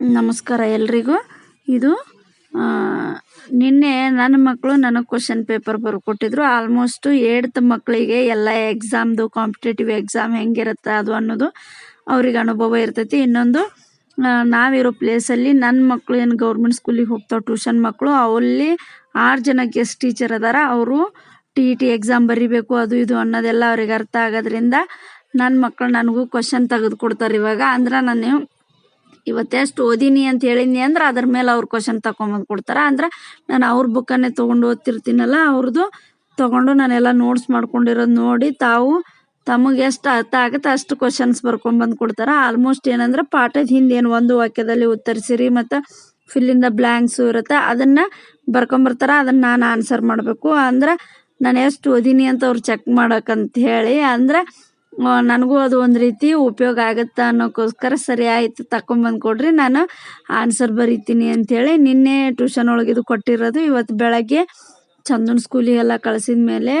ನಮಸ್ಕಾರ ಎಲ್ರಿಗೂ. ಇದು ನಿನ್ನೆ ನನ್ನ ಮಕ್ಕಳು ನನಗೆ ಕ್ವಶನ್ ಪೇಪರ್ ಬರ್ಕೊಟ್ಟಿದ್ರು. ಆಲ್ಮೋಸ್ಟ್ ಏಡ್ತ್ ಮಕ್ಕಳಿಗೆ ಎಲ್ಲ ಎಕ್ಸಾಮ್ದು ಕಾಂಪಿಟೇಟಿವ್ ಎಕ್ಸಾಮ್ ಹೆಂಗಿರುತ್ತೆ ಅದು ಅನ್ನೋದು ಅವ್ರಿಗೆ ಅನುಭವ ಇರ್ತೈತಿ. ಇನ್ನೊಂದು ನಾವಿರೋ ಪ್ಲೇಸಲ್ಲಿ ನನ್ನ ಮಕ್ಕಳು ಏನು ಗೌರ್ಮೆಂಟ್ ಸ್ಕೂಲಿಗೆ ಹೋಗ್ತಾವೆ ಟ್ಯೂಷನ್ ಮಕ್ಕಳು ಅಲ್ಲಿ ಆರು ಜನ ಗೆಸ್ಟ್ ಟೀಚರ್ ಅದಾರ. ಅವರು ಟಿ ಇ ಟಿ ಎಕ್ಸಾಮ್ ಬರಿಬೇಕು, ಅದು ಇದು ಅನ್ನೋದೆಲ್ಲ ಅವ್ರಿಗೆ ಅರ್ಥ ಆಗೋದ್ರಿಂದ ನನ್ನ ಮಕ್ಕಳು ನನಗೂ ಕ್ವಶನ್ ತೆಗೆದುಕೊಡ್ತಾರೆ ಇವಾಗ. ಅಂದ್ರೆ ನಾನು ಇವತ್ತೆಷ್ಟು ಓದೀನಿ ಅಂತ ಹೇಳಿದ್ನಿ ಅಂದ್ರೆ ಅದ್ರ ಮೇಲೆ ಅವ್ರು ಕ್ವಶನ್ ತಗೊಂಬಂದು ಕೊಡ್ತಾರೆ. ಅಂದ್ರೆ ನಾನು ಅವ್ರ ಬುಕ್ಕನ್ನೇ ತಗೊಂಡು ಓದ್ತಿರ್ತೀನಲ್ಲ ಅವ್ರದ್ದು ತಗೊಂಡು ನಾನೆಲ್ಲ ನೋಟ್ಸ್ ಮಾಡ್ಕೊಂಡಿರೋದು ನೋಡಿ ತಾವು ತಮಗೆ ಎಷ್ಟು ಅರ್ಥ ಆಗುತ್ತೆ ಅಷ್ಟು ಕ್ವಶನ್ಸ್ ಬರ್ಕೊಂಬಂದು ಕೊಡ್ತಾರೆ. ಆಲ್ಮೋಸ್ಟ್ ಏನಂದ್ರೆ ಪಾಠದ ಹಿಂದೆ ಏನು ಒಂದು ವಾಕ್ಯದಲ್ಲಿ ಉತ್ತರಿಸಿರಿ ಮತ್ತು ಫಿಲ್ಲಿಂದ ಬ್ಲ್ಯಾಂಕ್ಸು ಇರುತ್ತೆ. ಅದನ್ನು ಬರ್ಕೊಂಬರ್ತಾರೆ ಅದನ್ನು ನಾನು ಆನ್ಸರ್ ಮಾಡಬೇಕು. ಅಂದ್ರೆ ನಾನು ಎಷ್ಟು ಓದಿನಿ ಅಂತ ಅವ್ರು ಚೆಕ್ ಮಾಡಕ್ಕಂತ ಹೇಳಿ, ಅಂದ್ರೆ ನನಗೂ ಅದು ಒಂದು ರೀತಿ ಉಪಯೋಗ ಆಗುತ್ತೆ ಅನ್ನೋಕ್ಕೋಸ್ಕರ ಸರಿ ಆಯಿತು ತಕೊಂಬಂದು ಕೊಡ್ರಿ ನಾನು ಆನ್ಸರ್ ಬರೀತೀನಿ ಅಂಥೇಳಿ ನಿನ್ನೆ ಟ್ಯೂಷನ್ ಒಳಗಿದು ಕೊಟ್ಟಿರೋದು. ಇವತ್ತು ಬೆಳಗ್ಗೆ ಚಂದನ್ ಸ್ಕೂಲಿಗೆಲ್ಲ ಕಳಿಸಿದ ಮೇಲೆ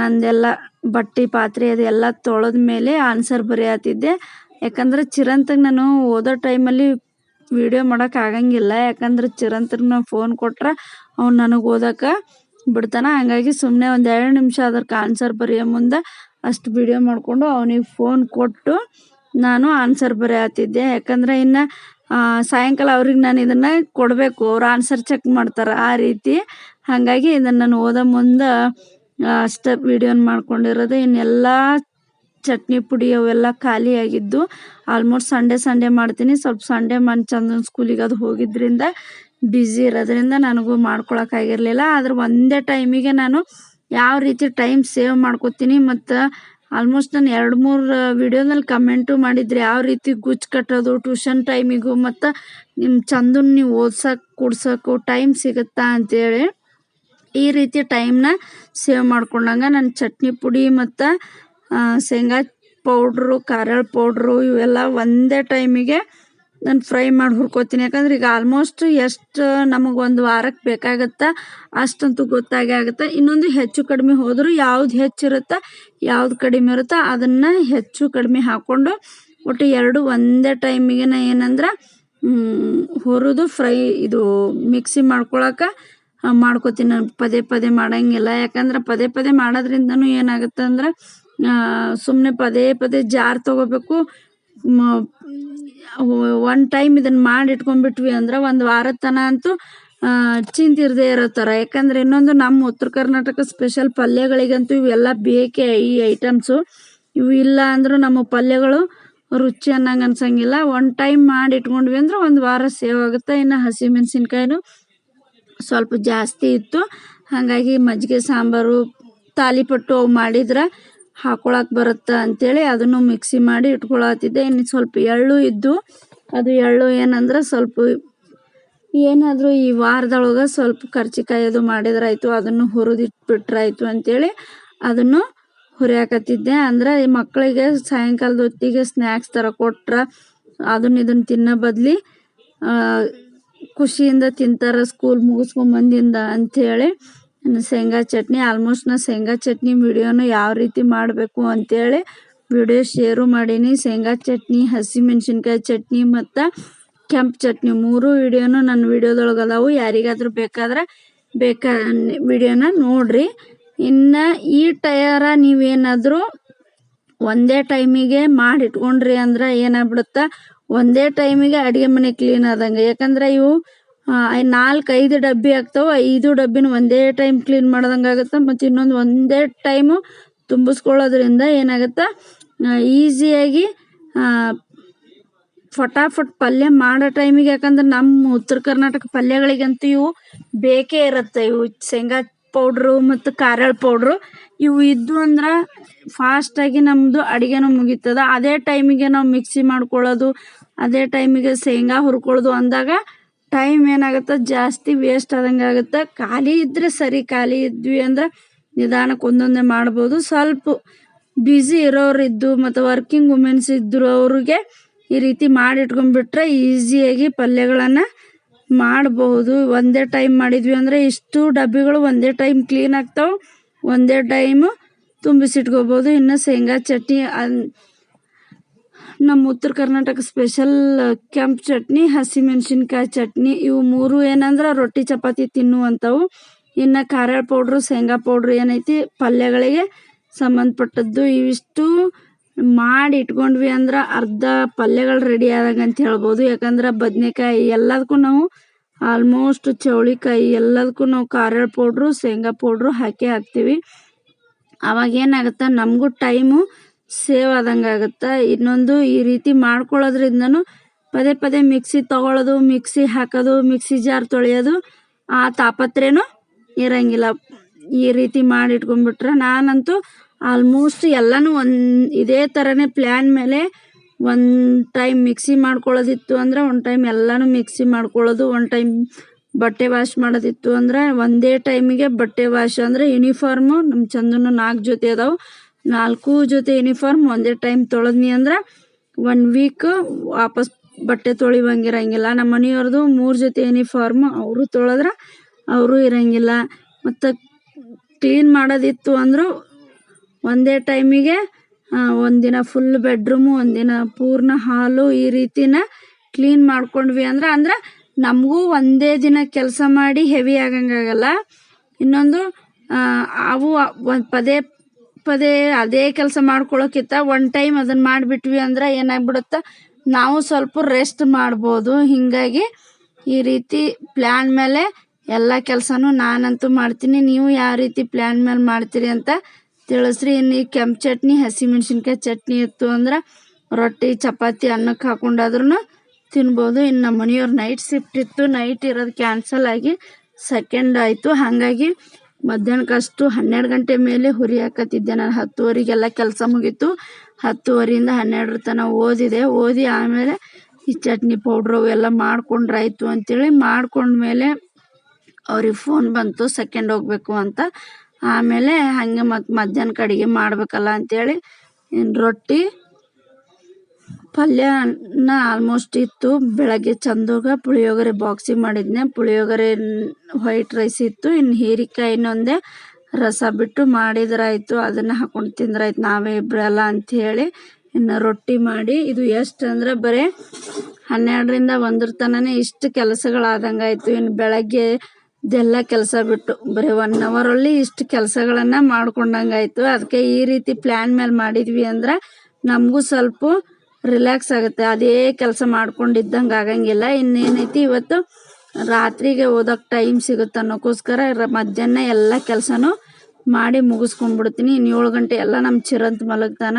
ನಂದೆಲ್ಲ ಬಟ್ಟೆ, ಪಾತ್ರೆ ಅದೆಲ್ಲ ತೊಳೆದ ಮೇಲೆ ಆನ್ಸರ್ ಬರೆಯತ್ತಿದ್ದೆ. ಯಾಕಂದ್ರೆ ಚಿರಂತಗೆ ನಾನು ಓದೋ ಟೈಮಲ್ಲಿ ವಿಡಿಯೋ ಮಾಡೋಕೆ ಆಗಂಗಿಲ್ಲ. ಯಾಕಂದ್ರೆ ಚಿರಂತಗೆ ನಾನು ಫೋನ್ ಕೊಟ್ರೆ ಅವ್ನು ನನಗೆ ಓದೋಕೆ ಬಿಡ್ತಾನೆ. ಹಂಗಾಗಿ ಸುಮ್ಮನೆ ಒಂದು ಎರಡು ನಿಮಿಷ ಅದಕ್ಕೆ ಆನ್ಸರ್ ಬರೆಯೋ ಮುಂದೆ ಅಷ್ಟು ವಿಡಿಯೋ ಮಾಡಿಕೊಂಡು ಅವನಿಗೆ ಫೋನ್ ಕೊಟ್ಟು ನಾನು ಆನ್ಸರ್ ಬರೆಯತ್ತಿದ್ದೆ. ಯಾಕಂದ್ರೆ ಇನ್ನು ಸಾಯಂಕಾಲ ಅವ್ರಿಗೆ ನಾನು ಇದನ್ನು ಕೊಡಬೇಕು. ಅವ್ರು ಆನ್ಸರ್ ಚೆಕ್ ಮಾಡ್ತಾರೆ ಆ ರೀತಿ. ಹಾಗಾಗಿ ಇದನ್ನು ನಾನು ಓದೋ ಮುಂದೆ ಅಷ್ಟು ವಿಡಿಯೋನ ಮಾಡ್ಕೊಂಡಿರೋದು. ಇನ್ನೆಲ್ಲ ಚಟ್ನಿ ಪುಡಿ ಅವೆಲ್ಲ ಖಾಲಿಯಾಗಿದ್ದು ಆಲ್ಮೋಸ್ಟ್ ಸಂಡೇ ಸಂಡೇ ಮಾಡ್ತೀನಿ. ಸ್ವಲ್ಪ ಸಂಡೇ ಮನ್ ಚಂದನ್ ಸ್ಕೂಲಿಗೆ ಅದು ಹೋಗಿದ್ದರಿಂದ ಬ್ಯುಸಿ ಇರೋದ್ರಿಂದ ನನಗೂ ಮಾಡ್ಕೊಳಕ್ಕಾಗಿರಲಿಲ್ಲ ಆದ್ರೆ ಒಂದೇ ಟೈಮಿಗೆ ನಾನು ಯಾವ ರೀತಿ ಟೈಮ್ ಸೇವ್ ಮಾಡ್ಕೋತೀನಿ ಮತ್ತು ಆಲ್ಮೋಸ್ಟ್ ನಾನು ಎರಡು ಮೂರು ವಿಡಿಯೋದಲ್ಲಿ ಕಮೆಂಟು ಮಾಡಿದ್ರಿ ಯಾವ ರೀತಿ ಗುಚ್ಚು ಕಟ್ಟೋದು ಟ್ಯೂಷನ್ ಟೈಮಿಗೂ ಮತ್ತು ನಿಮ್ಮ ಚಂದನ್ ನೀವು ಓದ್ಸೋಕೆ ಕೊಡ್ಸೋಕ್ಕೂ ಟೈಮ್ ಸಿಗುತ್ತಾ ಅಂತೇಳಿ ಈ ರೀತಿ ಟೈಮ್ನ ಸೇವ್ ಮಾಡ್ಕೊಂಡಂಗೆ ನಾನು ಚಟ್ನಿ ಪುಡಿ ಮತ್ತು ಶೇಂಗಾ ಪೌಡ್ರು ಖಾರ ಪೌಡ್ರು ಇವೆಲ್ಲ ಒಂದೇ ಟೈಮಿಗೆ ನಾನು ಫ್ರೈ ಮಾಡಿ ಹುರ್ಕೋತೀನಿ. ಯಾಕಂದ್ರೆ ಈಗ ಆಲ್ಮೋಸ್ಟ್ ಎಷ್ಟು, ನಮಗೆ ಒಂದು ವಾರಕ್ಕೆ ಬೇಕಾಗತ್ತೆ, ಅಷ್ಟಂತೂ ಗೊತ್ತಾಗೇ ಆಗುತ್ತೆ. ಇನ್ನೊಂದು ಹೆಚ್ಚು ಕಡಿಮೆ ಹೋದರೂ ಯಾವ್ದು ಹೆಚ್ಚಿರುತ್ತೆ, ಯಾವ್ದು ಕಡಿಮೆ ಇರುತ್ತೋ, ಅದನ್ನು ಹೆಚ್ಚು ಕಡಿಮೆ ಹಾಕ್ಕೊಂಡು ಒಟ್ಟು ಎರಡು ಒಂದೇ ಟೈಮಿಗೆ ನಾ ಏನಂದ್ರೆ ಹುರಿದು ಫ್ರೈ ಇದು ಮಿಕ್ಸಿ ಮಾಡ್ಕೊಳಕ್ಕೆ ಮಾಡ್ಕೋತೀನಿ. ಪದೇ ಪದೇ ಮಾಡಂಗಿಲ್ಲ. ಯಾಕಂದ್ರೆ ಪದೇ ಪದೇ ಮಾಡೋದ್ರಿಂದನೂ ಏನಾಗುತ್ತೆ ಅಂದ್ರೆ ಸುಮ್ಮನೆ ಪದೇ ಪದೇ ಜಾರ್ ತೊಗೋಬೇಕು ಒನ್ ಟೈಮ್ ಇದನ್ನ ಮಾಡಿ ಇಟ್ಕೊಂಡ್ಬಿಟ್ವಿ ಅಂದ್ರೆ ಒಂದು ವಾರದ ತನ ಅಂತೂ ಚಿಂತಿರದೇ ಇರೋ ತರ. ಯಾಕಂದ್ರೆ ಇನ್ನೊಂದು ನಮ್ಮ ಉತ್ತರ ಕರ್ನಾಟಕ ಸ್ಪೆಷಲ್ ಪಲ್ಯಗಳಿಗಂತೂ ಇವೆಲ್ಲ ಬೇಕೇ ಈ ಐಟಮ್ಸು ಇವು ಇಲ್ಲ ಅಂದರೂ ನಮ್ಮ ಪಲ್ಯಗಳು ರುಚಿ ಅನ್ನಂಗೆ ಅನ್ಸಂಗಿಲ್ಲ. ಒನ್ ಟೈಮ್ ಮಾಡಿ ಇಟ್ಕೊಂಡ್ವಿ ಅಂದ್ರೆ ಒಂದು ವಾರ ಸೇವ್ ಆಗುತ್ತೆ. ಇನ್ನು ಹಸಿಮೆಣ್ಸಿನ್ಕಾಯಿನೂ ಸ್ವಲ್ಪ ಜಾಸ್ತಿ ಇತ್ತು. ಹಾಗಾಗಿ ಮಜ್ಜಿಗೆ ಸಾಂಬಾರು, ತಾಲಿಪಟ್ಟು ಅವು ಮಾಡಿದ್ರೆ ಹಾಕೊಳಕ್ಕೆ ಬರುತ್ತೆ ಅಂತೇಳಿ ಅದನ್ನು ಮಿಕ್ಸಿ ಮಾಡಿ ಇಟ್ಕೊಳತ್ತಿದ್ದೆ. ಇನ್ನು ಸ್ವಲ್ಪ ಎಳ್ಳು ಇದ್ದು, ಅದು ಎಳ್ಳು ಏನಂದ್ರೆ ಸ್ವಲ್ಪ ಏನಾದರೂ ಈ ವಾರದೊಳಗೆ ಸ್ವಲ್ಪ ಕರ್ಚಿಕಾಯಿ ಅದು ಮಾಡಿದ್ರಾಯ್ತು, ಅದನ್ನು ಹುರಿದಿಟ್ಬಿಟ್ರಾಯ್ತು ಅಂತೇಳಿ ಅದನ್ನು ಹುರಿಯಾಕತ್ತಿದ್ದೆ. ಅಂದ್ರೆ ಈ ಮಕ್ಕಳಿಗೆ ಸಾಯಂಕಾಲದ ಹೊತ್ತಿಗೆ ಸ್ನ್ಯಾಕ್ಸ್ ಥರ ಕೊಟ್ರೆ ಅದನ್ನ ಇದನ್ನು ತಿನ್ನೋ ಬದಲಿ ಖುಷಿಯಿಂದ ತಿಂತಾರೆ ಸ್ಕೂಲ್ ಮುಗಿಸ್ಕೊಂಬಂದಿಂದ ಅಂಥೇಳಿ ಶೇಂಗಾ ಚಟ್ನಿ ಆಲ್ಮೋಸ್ಟ್ ನಾ ಶೇಂಗಾ ಚಟ್ನಿ ವಿಡಿಯೋನ ಯಾವ ರೀತಿ ಮಾಡಬೇಕು ಅಂತೇಳಿ ವಿಡಿಯೋ ಶೇರು ಮಾಡೀನಿ. ಶೇಂಗಾ ಚಟ್ನಿ ಹಸಿಮೆಣ್ಸಿನ್ಕಾಯಿ ಚಟ್ನಿ ಮತ್ತು ಕೆಂಪು ಚಟ್ನಿ ಮೂರು ವಿಡಿಯೋನು ನನ್ನ ವಿಡಿಯೋದೊಳಗೆ ಅದಾವು. ಯಾರಿಗಾದ್ರೂ ಬೇಕಾದ್ರೆ ಬೇಕಾ ವಿಡಿಯೋನ ನೋಡ್ರಿ. ಇನ್ನು ಈ ಟಯರ ನೀವೇನಾದರೂ ಒಂದೇ ಟೈಮಿಗೆ ಮಾಡಿ ಇಟ್ಕೊಂಡ್ರಿ ಅಂದ್ರೆ ಏನಾಗ್ಬಿಡುತ್ತೆ? ಒಂದೇ ಟೈಮಿಗೆ ಅಡುಗೆ ಮನೆ ಕ್ಲೀನ್ ಆದಂಗೆ. ಯಾಕಂದ್ರೆ ಇವು ನಾಲ್ಕು ಐದು ಡಬ್ಬಿ ಆಗ್ತಾವ, ಐದು ಡಬ್ಬಿನ ಒಂದೇ ಟೈಮ್ ಕ್ಲೀನ್ ಮಾಡ್ದಂಗೆ ಆಗುತ್ತೆ, ಮತ್ತು ಇನ್ನೊಂದು ಒಂದೇ ಟೈಮು ತುಂಬಿಸ್ಕೊಳ್ಳೋದ್ರಿಂದ ಏನಾಗುತ್ತೆ ಈಸಿಯಾಗಿ ಫಟಾಫಟ್ ಪಲ್ಯ ಮಾಡೋ ಟೈಮಿಗೆ ಯಾಕಂದ್ರೆ ನಮ್ಮ ಉತ್ತರ ಕರ್ನಾಟಕ ಪಲ್ಯಗಳಿಗಂತೂ ಇವು ಬೇಕೇ ಇರುತ್ತೆ. ಇವು ಶೇಂಗಾ ಪೌಡ್ರು ಮತ್ತು ಕಾರಳ್ ಪೌಡ್ರು, ಇವು ಇದ್ದು ಅಂದ್ರೆ ಫಾಸ್ಟಾಗಿ ನಮ್ಮದು ಅಡುಗೆನೂ ಮುಗೀತದ. ಅದೇ ಟೈಮಿಗೆ ನಾವು ಮಿಕ್ಸಿ ಮಾಡ್ಕೊಳ್ಳೋದು, ಅದೇ ಟೈಮಿಗೆ ಶೇಂಗಾ ಹುರ್ಕೊಳ್ಳೋದು ಅಂದಾಗ ಟೈಮ್ ಏನಾಗುತ್ತೆ? ಜಾಸ್ತಿ ವೇಸ್ಟ್ ಆದಂಗೆ ಆಗುತ್ತೆ? ಖಾಲಿ ಇದ್ರೆ ಸರಿ, ಖಾಲಿ ಇದ್ವಿ ಅಂದ್ರೆ ನಿಧಾನಕ್ಕೆ ಒಂದೊಂದೇ ಮಾಡ್ಬೋದು. ಸ್ವಲ್ಪ ಬ್ಯುಸಿ ಇರೋರಿದ್ದು ಮತ್ತು ವರ್ಕಿಂಗ್ ವುಮೆನ್ಸ್ ಇದ್ದರು ಅವ್ರಿಗೆ ಈ ರೀತಿ ಮಾಡಿ ಇಟ್ಕೊಂಡ್ಬಿಟ್ರೆ ಈಸಿಯಾಗಿ ಪಲ್ಯಗಳನ್ನು ಮಾಡಬಹುದು ಒಂದೇ ಟೈಮ್ ಮಾಡಿದ್ವಿ ಅಂದರೆ ಇಷ್ಟು ಡಬ್ಬಿಗಳು ಒಂದೇ ಟೈಮ್ ಕ್ಲೀನ್ ಆಗ್ತಾವೆ. ಒಂದೇ ಟೈಮು ತುಂಬಿಸಿಟ್ಕೋಬೋದು. ಇನ್ನು ಶೇಂಗಾ ಚಟ್ನಿ ಅನ್ ನಮ್ಮ ಉತ್ತರ ಕರ್ನಾಟಕ ಸ್ಪೆಷಲ್ ಕೆಂಪು ಚಟ್ನಿ ಹಸಿಮೆಣಸಿನ್ಕಾಯಿ ಚಟ್ನಿ, ಇವು ಮೂರು ಏನಂದ್ರೆ ರೊಟ್ಟಿ, ಚಪಾತಿ ತಿನ್ನುವಂಥವು ಇನ್ನ ಖಾರ ಪೌಡ್ರು ಶೇಂಗಾ ಪೌಡ್ರು ಏನೈತಿ, ಪಲ್ಯಗಳಿಗೆ ಸಂಬಂಧಪಟ್ಟದ್ದು ಇವಿಷ್ಟು ಮಾಡಿ ಇಟ್ಕೊಂಡ್ವಿ ಅಂದ್ರೆ ಅರ್ಧ ಪಲ್ಯಗಳು ರೆಡಿ ಆದಾಗ ಅಂತ ಹೇಳ್ಬೋದು. ಯಾಕಂದ್ರೆ ಬದನೆಕಾಯಿ ಎಲ್ಲದಕ್ಕೂ ನಾವು ಆಲ್ಮೋಸ್ಟ್ ಚೌಳಿಕಾಯಿ ಎಲ್ಲದಕ್ಕೂ ನಾವು ಖಾರ ಪೌಡ್ರು ಶೇಂಗಾ ಪೌಡ್ರು ಹಾಕಿ ಹಾಕ್ತೀವಿ. ಅವಾಗ ಏನಾಗುತ್ತೆ ನಮಗೂ ಟೈಮು ಸೇವ್ ಆದಂಗೆ ಆಗುತ್ತೆ? ಇನ್ನೊಂದು ಈ ರೀತಿ ಮಾಡ್ಕೊಳ್ಳೋದ್ರಿಂದನು ಪದೇ ಪದೇ ಮಿಕ್ಸಿ ತಗೊಳ್ಳೋದು ಮಿಕ್ಸಿ ಹಾಕೋದು, ಮಿಕ್ಸಿ ಜಾರ್ ತೊಳೆಯೋದು ಆ ತಾಪತ್ರೆನೂ ಇರಂಗಿಲ್ಲ. ಈ ರೀತಿ ಮಾಡಿ ಇಟ್ಕೊಂಡ್ಬಿಟ್ರೆ ನಾನಂತೂ ಆಲ್ಮೋಸ್ಟ್ ಎಲ್ಲನೂ ಒಂದು ಇದೇ ಥರನೇ ಪ್ಲ್ಯಾನ್ ಮೇಲೆ ಒನ್ ಟೈಮ್ ಮಿಕ್ಸಿ ಮಾಡ್ಕೊಳ್ಳೋದಿತ್ತು ಅಂದ್ರೆ ಒನ್ ಟೈಮ್ ಎಲ್ಲನೂ ಮಿಕ್ಸಿ ಮಾಡ್ಕೊಳ್ಳೋದು ಒನ್ ಟೈಮ್ ಬಟ್ಟೆ ವಾಶ್ ಮಾಡೋದಿತ್ತು ಅಂದ್ರೆ ಒಂದೇ ಟೈಮಿಗೆ ಬಟ್ಟೆ ವಾಶ್ ಅಂದರೆ ಯೂನಿಫಾರ್ಮು ನಮ್ಮ ಚಂದನು ನಾಲ್ಕು ಜೊತೆ ಅದಾವೆ. ನಾಲ್ಕು ಜೊತೆ ಯೂನಿಫಾರ್ಮ್ ಒಂದೇ ಟೈಮ್ ತೊಳೆದ್ನಿ ಅಂದ್ರೆ ಒನ್ ವೀಕ್ ವಾಪಸ್ ಬಟ್ಟೆ ತೊಳಿವಂಗಿರಂಗಿಲ್ಲ ನಮ್ಮ ಮನೆಯವ್ರದ್ದು ಮೂರು ಜೊತೆ ಯೂನಿಫಾರ್ಮ್ ಅವರು ತೊಳೆದ್ರೆ ಅವರು ಇರಂಗಿಲ್ಲ. ಮತ್ತು ಕ್ಲೀನ್ ಮಾಡೋದಿತ್ತು ಅಂದರೂ ಒಂದೇ ಟೈಮಿಗೆ ಒಂದಿನ ಫುಲ್ ಬೆಡ್ರೂಮು ಒಂದಿನ ಪೂರ್ಣ ಹಾಲು ಈ ರೀತಿನ ಕ್ಲೀನ್ ಮಾಡ್ಕೊಂಡ್ವಿ ಅಂದ್ರೆ ಅಂದ್ರೆ ನಮಗೂ ಒಂದೇ ದಿನ ಕೆಲಸ ಮಾಡಿ ಹೆವಿ ಆಗಂಗಾಗಲ್ಲ. ಇನ್ನೊಂದು ಅವು ಒಂದು ಪದೇ ಪದೇ ಅದೇ ಕೆಲಸ ಮಾಡ್ಕೊಳ್ಳೋಕ್ಕಿಂತ ಒನ್ ಟೈಮ್ ಅದನ್ನು ಮಾಡಿಬಿಟ್ವಿ ಅಂದ್ರೆ ಏನಾಗ್ಬಿಡುತ್ತೆ? ನಾವು ಸ್ವಲ್ಪ ರೆಸ್ಟ್ ಮಾಡ್ಬೋದು. ಹೀಗಾಗಿ ಈ ರೀತಿ ಪ್ಲ್ಯಾನ್ ಮೇಲೆ ಎಲ್ಲ ಕೆಲಸನೂ ನಾನಂತೂ ಮಾಡ್ತೀನಿ. ನೀವು ಯಾವ ರೀತಿ ಪ್ಲ್ಯಾನ್ ಮೇಲೆ ಮಾಡ್ತೀರಿ ಅಂತ ತಿಳಿಸ್ರಿ. ಇನ್ನು ಈ ಕೆಂಪು ಚಟ್ನಿ ಹಸಿಮೆಣ್ಸಿನ್ಕಾಯಿ ಚಟ್ನಿ ಇತ್ತು ಅಂದ್ರೆ ರೊಟ್ಟಿ, ಚಪಾತಿ, ಅನ್ನಕ್ಕೆ ಹಾಕೊಂಡಾದ್ರೂ ತಿನ್ಬೋದು. ಇನ್ನು ನಮ್ಮ ಮನೆಯವ್ರು ನೈಟ್ ಶಿಫ್ಟ್ ಇತ್ತು. ನೈಟ್ ಇರೋದು ಕ್ಯಾನ್ಸಲ್ ಆಗಿ ಸೆಕೆಂಡ್ ಆಯಿತು. ಹಾಗಾಗಿ ಮಧ್ಯಾಹ್ನಕ್ಕಷ್ಟು ಹನ್ನೆರಡು ಗಂಟೆ ಮೇಲೆ ಹುರಿ ಹಾಕತ್ತಿದ್ದೆ ನಾನು. ಹತ್ತುವರೆಗೆಲ್ಲ ಕೆಲಸ ಮುಗೀತು. ಹತ್ತುವರೆಯಿಂದ ಹನ್ನೆರಡರ ತನಕ ಓದಿದೆ. ಓದಿ ಆಮೇಲೆ ಈ ಚಟ್ನಿ ಪೌಡ್ರು ಅವೆಲ್ಲ ಮಾಡ್ಕೊಂಡ್ರಾಯ್ತು ಅಂತೇಳಿ ಮಾಡ್ಕೊಂಡ್ಮೇಲೆ ಅವ್ರಿಗೆ ಫೋನ್ ಬಂತು ಸೆಕೆಂಡ್ ಹೋಗಬೇಕು ಅಂತ. ಆಮೇಲೆ ಹಾಗೆ ಮತ್ತು ಮಧ್ಯಾಹ್ನಕ್ಕೆ ಅಡುಗೆ ಮಾಡಬೇಕಲ್ಲ ಅಂಥೇಳಿ ರೊಟ್ಟಿ ಪಲ್ಯನ ಆಲ್ಮೋಸ್ಟ್ ಇತ್ತು. ಬೆಳಗ್ಗೆ ಚಂದೋಗ, ಪುಳಿಯೋಗರೆ ಬಾಕ್ಸಿಗೆ ಮಾಡಿದ್ನೆ. ಪುಳಿಯೋಗರೆ ವೈಟ್ ರೈಸ್ ಇತ್ತು ಇನ್ನು ಹೀರಿಕಾಯಿ ಇನ್ನೊಂದೇ. ರಸ ಬಿಟ್ಟು ಮಾಡಿದ್ರಾಯ್ತು, ಅದನ್ನು ಹಾಕೊಂಡು ತಿಂದ್ರಾಯ್ತು ನಾವೇ ಇಬ್ಬರಲ್ಲ ಅಂಥೇಳಿ ಇನ್ನು ರೊಟ್ಟಿ ಮಾಡಿ, ಇದು ಎಷ್ಟು ಅಂದ್ರೆ ಬರೀ ಹನ್ನೆರಡರಿಂದ ಒಂದ್ರ ತನಕ ಇಷ್ಟು ಕೆಲಸಗಳಾದಂಗೆ ಆಯಿತು ಇನ್ನು ಬೆಳಗ್ಗೆ ಇದೆಲ್ಲ ಕೆಲಸ ಬಿಟ್ಟು, ಬರೀ ಒನ್ ಅವರಲ್ಲಿ ಇಷ್ಟು ಕೆಲಸಗಳನ್ನು ಮಾಡ್ಕೊಂಡಂಗೆ ಆಯಿತು ಅದಕ್ಕೆ ಈ ರೀತಿ ಪ್ಲ್ಯಾನ್ ಮೇಲೆ ಮಾಡಿದ್ವಿ ಅಂದ್ರೆ ನಮಗೂ ಸ್ವಲ್ಪ ರಿಲ್ಯಾಕ್ಸ್ ಆಗುತ್ತೆ. ಅದೇ ಕೆಲಸ ಮಾಡ್ಕೊಂಡಿದ್ದಂಗೆ ಆಗಂಗಿಲ್ಲ. ಇನ್ನೇನೈತಿ ಇವತ್ತು? ರಾತ್ರಿಗೆ ಓದೋಕೆ ಟೈಮ್ ಸಿಗುತ್ತೆ ಅನ್ನೋಕ್ಕೋಸ್ಕರ ಮಧ್ಯಾಹ್ನ ಎಲ್ಲ ಕೆಲಸನೂ ಮಾಡಿ ಮುಗಿಸ್ಕೊಂಡ್ಬಿಡ್ತೀನಿ. ಇನ್ನು ಏಳು ಗಂಟೆ ಎಲ್ಲ ನಮ್ಮ ಚಿರಂತ ಮಲಗ್ತಾನ.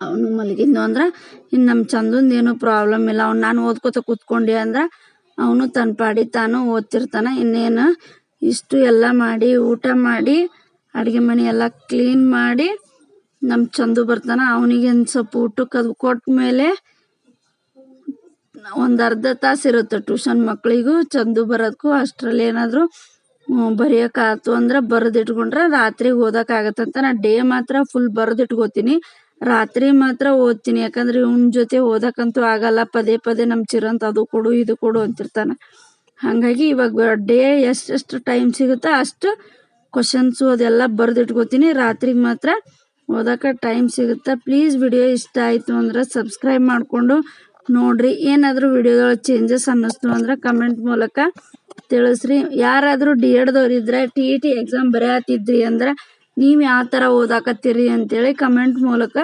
ಅವನು ಮಲಗಿದ್ನು ಅಂದ್ರೆ ಇನ್ನು ನಮ್ಮ ಚಂದಂದು ಏನೂ ಪ್ರಾಬ್ಲಮ್ ಇಲ್ಲ. ಅವ್ನು ನಾನು ಓದ್ಕೋತ ಕೂತ್ಕೊಂಡೆ ಅಂದ್ರೆ ಅವನು ತನ್ನ ಪಾಡಿ ತಾನು ಓದ್ತಿರ್ತಾನೆ. ಇನ್ನೇನು ಇಷ್ಟು ಎಲ್ಲ ಮಾಡಿ ಊಟ ಮಾಡಿ, ಅಡುಗೆ ಮನೆ ಎಲ್ಲ ಕ್ಲೀನ್ ಮಾಡಿ ನಮ್ಮ ಚಂದು ಬರ್ತಾನ, ಅವನಿಗೆ ಒಂದು ಸ್ವಲ್ಪ ಊಟಕ್ಕೆ ಅದು ಕೊಟ್ಟ ಮೇಲೆ ಒಂದು ಅರ್ಧ ತಾಸು ಇರುತ್ತೆ ಟ್ಯೂಷನ್ ಮಕ್ಕಳಿಗೂ ಚಂದು ಬರೋದಕ್ಕೂ ಅಷ್ಟರಲ್ಲಿ ಏನಾದರೂ ಬರೆಯೋಕ್ಕಾಯ್ತು ಅಂದ್ರೆ ಬರೆದಿಟ್ಕೊಂಡ್ರೆ ರಾತ್ರಿಗೆ ಓದೋಕ್ಕಾಗತ್ತಂತ ನಾ ಡೇ ಮಾತ್ರ ಫುಲ್ ಬರೆದಿಟ್ಕೋತೀನಿ. ರಾತ್ರಿ ಮಾತ್ರ ಓದ್ತೀನಿ, ಯಾಕಂದ್ರೆ ಇವನ್ ಜೊತೆ ಓದಕ್ಕಂತೂ ಆಗಲ್ಲ, ಪದೇ ಪದೇ ನಮ್ಮ ಚಿರಂತ ಅದು ಕೊಡು, ಇದು ಕೊಡು ಅಂತಿರ್ತಾನೆ. ಹಾಗಾಗಿ ಇವಾಗ ಡೇ ಎಷ್ಟೆಷ್ಟು ಟೈಮ್ ಸಿಗುತ್ತೋ ಅಷ್ಟು ಕ್ವಶನ್ಸು ಅದೆಲ್ಲ ಬರೆದಿಟ್ಕೋತೀನಿ. ರಾತ್ರಿಗೆ ಮಾತ್ರ ಓದೋಕೆ ಟೈಮ್ ಸಿಗುತ್ತೆ. ಪ್ಲೀಸ್ ವಿಡಿಯೋ ಇಷ್ಟ ಆಯಿತು ಅಂದ್ರೆ ಸಬ್ಸ್ಕ್ರೈಬ್ ಮಾಡಿಕೊಂಡು ನೋಡಿರಿ. ಏನಾದರೂ ವಿಡಿಯೋದೊಳಗೆ ಚೇಂಜಸ್ ಅನ್ನಿಸ್ತು ಅಂದ್ರೆ ಕಮೆಂಟ್ ಮೂಲಕ ತಿಳಿಸ್ರಿ. ಯಾರಾದರೂ ಡಿ ಎಡ್ದವ್ರು ಇದ್ರೆ ಟಿ ಇ ಟಿ ಎಕ್ಸಾಮ್ ಬರೆಯತ್ತಿದ್ರಿ ಅಂದ್ರೆ ನೀವು ಯಾವ ಥರ ಓದಾಕತ್ತೀರಿ ಅಂತೇಳಿ ಕಮೆಂಟ್ ಮೂಲಕ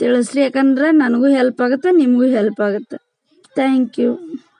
ತಿಳಿಸ್ರಿ. ಯಾಕಂದ್ರೆ ನನಗೂ ಹೆಲ್ಪ್ ಆಗುತ್ತೆ, ನಿಮಗೂ ಹೆಲ್ಪ್ ಆಗುತ್ತೆ. Thank you